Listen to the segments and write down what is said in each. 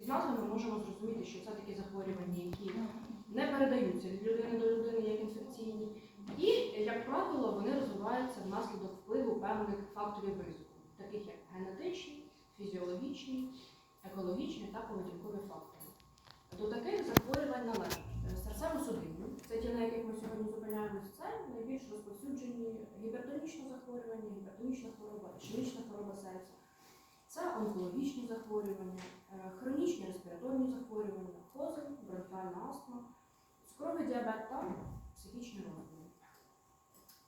З назви ми можемо зрозуміти, що це такі захворювання, які не передаються від людини до людини як інфекційні, і, як правило, вони розвиваються внаслідок впливу певних факторів ризику, таких як генетичні, фізіологічні, екологічні та поведінкові фактори. До таких захворювань належать е, серцево-судинні, це ті, на яких ми сьогодні зупиняємось, це найбільш розповсюджені гіпертонічне захворювання, гіпертонічна хвороба, ішемічна хвороба серця. Онкологічні захворювання, е, хронічні респіраторні захворювання, кози, бронхіальна астма, цукровий діабет та психічні розлади.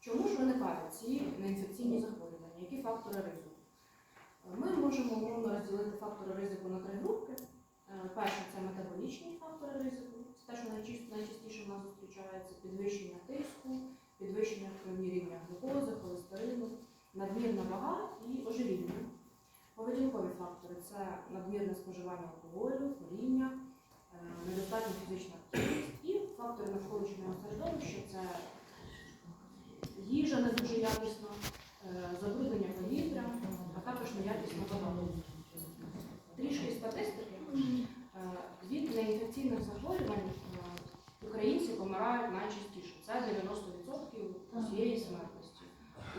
Чому ж виникають ці неінфекційні захворювання? Які фактори ризику? Ми можемо умовно розділити фактори ризику на три групи. Е, Перше це метаболічні фактори ризику. Це те, що найчаст- найчастіше в нас зустрічається підвищення тиску, підвищення в рівня глюкози, холестерину, надмірна вага і ожиріння. Поведінкові фактори це надмірне споживання алкоголю, куріння, е, недостатня фізична активність і фактори навколишнього середовища це їжа не дуже якісна, е, забруднення повітря, а також неякісна вода. Трішки статистики. Е, Від неінфекційних захворювань українці помирають найчастіше. Це 90% усієї смертності.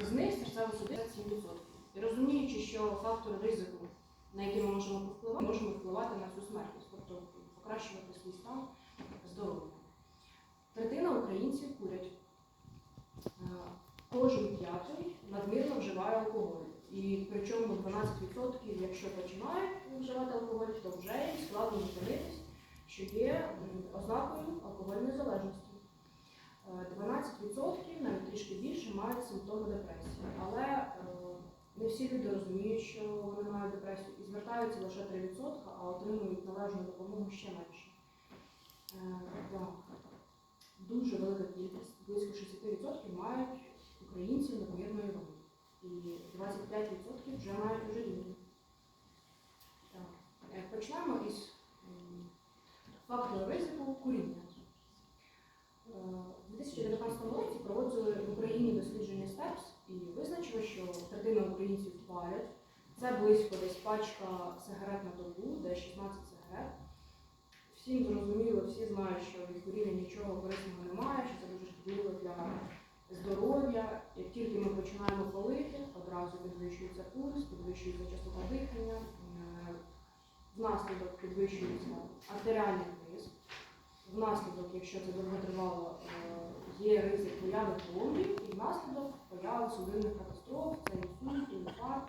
Із них серцево-судинних 7%. І розуміючи, що фактори ризику, на які ми можемо впливати, можемо впливати на цю смертність, тобто покращувати свій стан здоров'я. Третина українців курять. Е, Кожен п'ятий надмірно вживає алкоголь. І причому 12%, якщо починають вживати алкоголь, то вже складно зупинитись, що є ознакою алкогольної залежності. Е, 12%, навіть трішки більше, мають симптоми депресії. Але е, не всі люди розуміють, що вони мають депресію і звертаються лише 3%, а отримують належну допомогу ще менше. Е, так. Дуже велика кількість, близько 60% мають українців надмірної ваги. І 25% вже мають ожиріння. Так. Е, Почнемо із фактору ризику куріння. Е, У 2019 році проводили в Україні дослідження СТЕПС і визначили, що третина українців палять. Це близько десь пачка сигарет на добу, де 16 сигарет. Всім зрозуміло, всі знають, що від куріння нічого корисного немає, що це дуже шкідливо для здоров'я. Як тільки ми починаємо палити, одразу підвищується пульс, підвищується частота дихання, е, внаслідок підвищується артеріальний тиск. Внаслідок, якщо це довготривало, е, є ризик появи тромбів і внаслідок появи судинних катастроф, це інсульт, інфаркт,